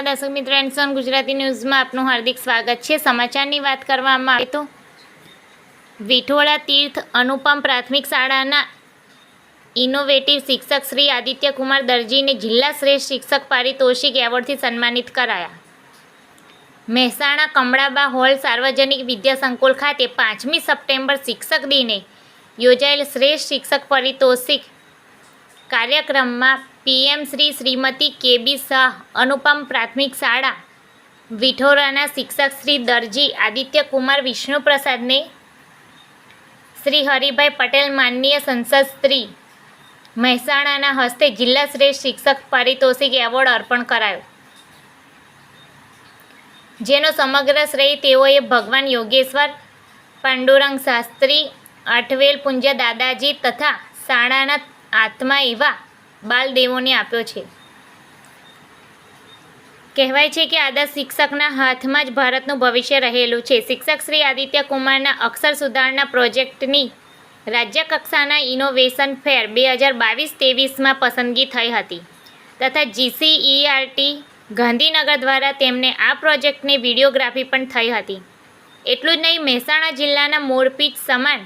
નમસ્કાર દર્શક મિત્રો એન્ડ ગુજરાતી ન્યૂઝમાં આપનું હાર્દિક સ્વાગત છે. સમાચારની વાત કરવામાં આવે તો વિઠોળા તીર્થ અનુપમ પ્રાથમિક શાળાના ઇનોવેટિવ શિક્ષક શ્રી આદિત્ય કુમાર દરજીને જિલ્લા શ્રેષ્ઠ શિક્ષક પારિતોષિક એવોર્ડથી સન્માનિત કરાયા. મહેસાણા કમળાબા હોલ સાર્વજનિક વિદ્યા સંકુલ ખાતે પાંચમી સપ્ટેમ્બર શિક્ષક દિને યોજાયેલ શ્રેષ્ઠ શિક્ષક પારિતોષિક કાર્યક્રમમાં PM Shri Shrimati K B Shah, Anupam પ્રાથમિક શાળા, વિઠોરાના શિક્ષક શ્રી દરજી આદિત્ય કુમાર વિષ્ણુપ્રસાદને શ્રી હરિભાઈ પટેલ માનનીય સંસદ શ્રી મહેસાણાના હસ્તે જિલ્લા શ્રેષ્ઠ શિક્ષક પારિતોષિક એવોર્ડ અર્પણ કરાયો. જેનો સમગ્ર શ્રેય તેઓએ ભગવાન યોગેશ્વર, પાંડુરંગ શાસ્ત્રી, અઠવેલ પુંજ દાદાજી તથા શાળાના આત્મા એવા બાલદેવોને આપ્યો છે. કહેવાય છે કે આદર્શ શિક્ષકના હાથમાં જ ભારતનું ભવિષ્ય રહેલું છે. શિક્ષક શ્રી આદિત્ય કુમારના અક્ષર સુધારણા પ્રોજેક્ટની રાજ્યકક્ષાના ઇનોવેશન ફેર બે હજાર બાવીસ ત્રેવીસમાં પસંદગી થઈ હતી તથા જીસીઈઆરટી ગાંધીનગર દ્વારા તેમને આ પ્રોજેક્ટની વિડીયોગ્રાફી પણ થઈ હતી. એટલું જ નહીં, મહેસાણા જિલ્લાના મોરપીચ સમાન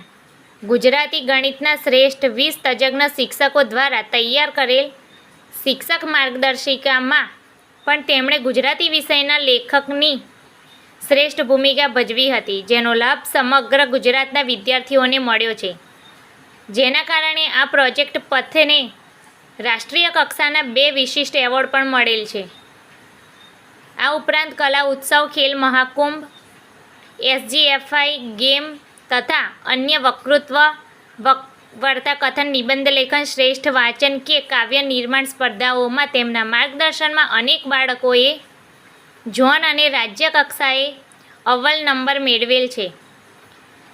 ગુજરાતી ગણિતના શ્રેષ્ઠ વીસ તજજ્ઞ શિક્ષકો દ્વારા તૈયાર કરેલ શિક્ષક માર્ગદર્શિકામાં પણ તેમણે ગુજરાતી વિષયના લેખકની શ્રેષ્ઠ ભૂમિકા ભજવી હતી, જેનો લાભ સમગ્ર ગુજરાતના વિદ્યાર્થીઓને મળ્યો છે. જેના કારણે આ પ્રોજેક્ટ પથને રાષ્ટ્રીય કક્ષાના બે વિશિષ્ટ એવોર્ડ પણ મળેલ છે. આ ઉપરાંત કલા ઉત્સવ, ખેલ મહાકુંભ, એસજીએફઆઈ ગેમ તથા અન્ય વક્તૃત્વ, વક, વાર્તા કથન, નિબંધ લેખન, શ્રેષ્ઠ વાંચન કે કાવ્ય નિર્માણ સ્પર્ધાઓમાં તેમના માર્ગદર્શનમાં અનેક બાળકોએ ઝોન અને રાજ્ય કક્ષાએ અવ્વલ નંબર મેળવેલ છે.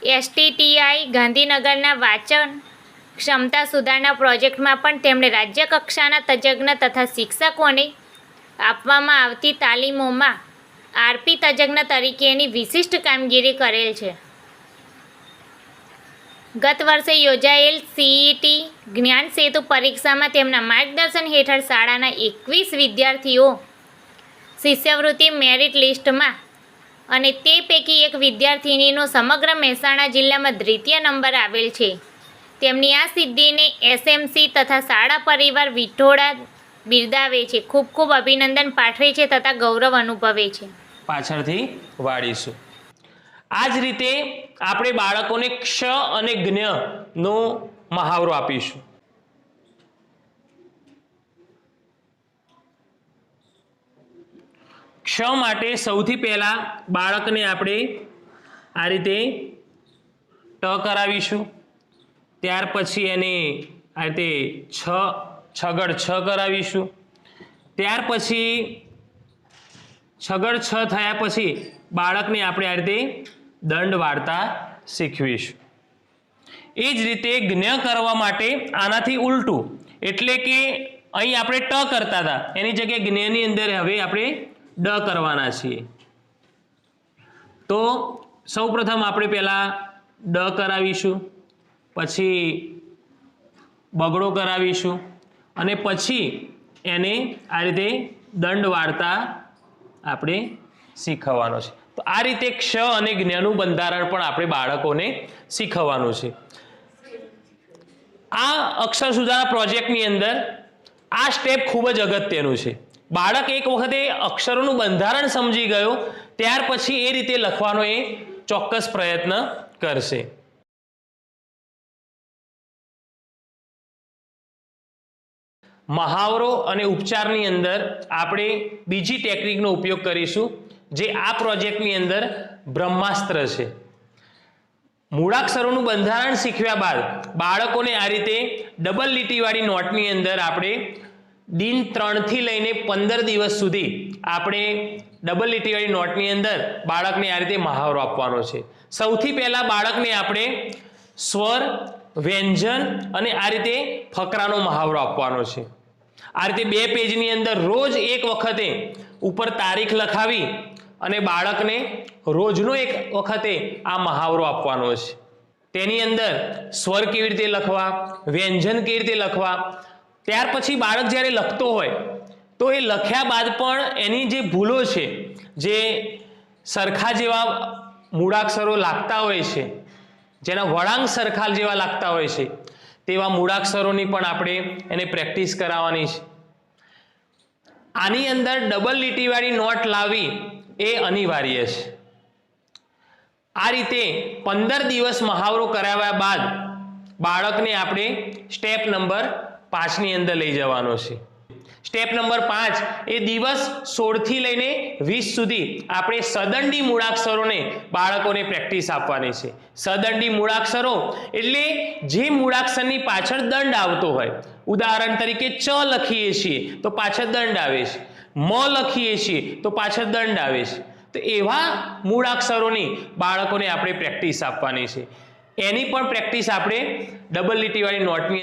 એસટીટીઆઈ ગાંધીનગરના વાંચન ક્ષમતા સુધારણા પ્રોજેક્ટમાં પણ તેમણે રાજ્ય કક્ષાના તજજ્ઞ તથા શિક્ષકોને આપવામાં આવતી તાલીમોમાં આરપી તજજ્ઞ તરીકેની વિશિષ્ટ કામગીરી કરેલ છે. ગત વર્ષે યોજાયેલ સીઈટી જ્ઞાન સેતુ પરીક્ષામાં તેમના માર્ગદર્શન હેઠળ શાળાના એકવીસ વિદ્યાર્થીઓ શિષ્યવૃત્તિ મેરિટ લિસ્ટમાં અને તે પૈકી એક વિદ્યાર્થિનીનો સમગ્ર મહેસાણા જિલ્લામાં દ્વિતીય નંબર આવેલ છે. તેમની આ સિદ્ધિને એસએમસી તથા શાળા પરિવાર વિઠોડા બિરદાવે છે. ખૂબ ખૂબ અભિનંદન પાઠવે છે તથા ગૌરવ અનુભવે છે. પાછળથી વાળીશું. આ જ રીતે આપણે બાળકોને ક્ષ અને જ્ઞ નો મહાવરો આપીશું. ક્ષ માટે સૌથી પહેલા બાળકને આપણે આ રીતે ટ કરાવીશું. ત્યાર પછી એને આ રીતે છ, છગડ છ કરાવીશું. ત્યાર પછી છગડ છ થયા પછી બાળકને આપણે આ રીતે દંડ વાર્તા શીખવીશું. એ જ રીતે જ્ઞ કરવા માટે આનાથી ઉલટું. એટલે કે અહીં આપણે ટ કરતા હતા. એની જગ્યાએ જ્ઞની અંદર હવે આપણે ડ કરવાના છીએ. તો સૌપ્રથમ આપણે પહેલાં ડ કરાવીશું, પછી બગડો કરાવીશું, અને પછી એને આ રીતે દંડ વાર્તા આપણે શીખવવાનો છે. આ રીતે ક્ષ અને જ્ઞનું બંધારણ પણ આપણે બાળકોને શીખવવાનું છે. આ અક્ષર સુધારા પ્રોજેક્ટની અંદર આ સ્ટેપ ખૂબ જ અગત્યનું છે. બાળક એક વખતે અક્ષરોનું બંધારણ સમજી ગયો, ત્યાર પછી એ રીતે લખવાનો એ ચોક્કસ પ્રયત્ન કરશે. મહાવરો અને ઉપચારની અંદર આપણે બીજી ટેકનિકનો ઉપયોગ કરીશું. જે આ પ્રોજેક્ટની અંદર બ્રહ્માસ્ત્ર છે. મૂળાક્ષરોનું બંધારણ શીખ્યા બાદ બાળકોને આ રીતે ડબલ લીટીવાળી નોટની અંદર આપણે દિન ત્રણથી લઈને પંદર દિવસ સુધી આપણે ડબલ લીટીવાળી નોટની અંદર બાળકને આ રીતે મહાવરો આપવાનો છે. સૌથી પહેલાં બાળકને આપણે સ્વર, વ્યંજન અને આ રીતે ફકરાનો મહાવરો આપવાનો છે. આ રીતે બે પેજની અંદર રોજ એક વખતે ઉપર તારીખ લખાવી અને બાળકને રોજનો એક વખતે આ મહાવરો આપવાનો છે. તેની અંદર સ્વર કેવી રીતે લખવા, વ્યંજન કેવી રીતે લખવા, ત્યાર પછી બાળક જ્યારે લખતો હોય, તો એ લખ્યા બાદ પણ એની જે ભૂલો છે, જે સરખા જેવા મૂળાક્ષરો લાગતા હોય છે, જેના વળાંક સરખા જેવા લાગતા હોય છે, તેવા મૂળાક્ષરોની પણ આપણે એને પ્રેક્ટિસ કરાવવાની છે. આની અંદર ડબલ લીટીવાળી નોટ લાવવી એ અનિવાર્ય છે. આ રીતે પંદર દિવસ મહાવરો કરાવ્યા બાદ બાળકને આપણે સ્ટેપ નંબર પાંચની અંદર લઈ જવાનો છે. સ્ટેપ નંબર પાંચ એ દિવસ સોળથી લઈને વીસ સુધી આપણે સદંડી મૂળાક્ષરોને બાળકોને પ્રેક્ટિસ આપવાની છે. સદંડી મૂળાક્ષરો એટલે જે મૂળાક્ષરની પાછળ દંડ આવતો હોય. ઉદાહરણ તરીકે ચ લખીએ છીએ તો પાછળ દંડ આવે છે. મ લખીએ છીએ, તો પાછળ દંડ આવે છે. તો એવા મૂળાક્ષરોની બાળકોને આપણે પ્રેક્ટિસ આપવાની છે. એની પણ પ્રેક્ટિસ આપણે ડબલ લીટીવાળી નોટની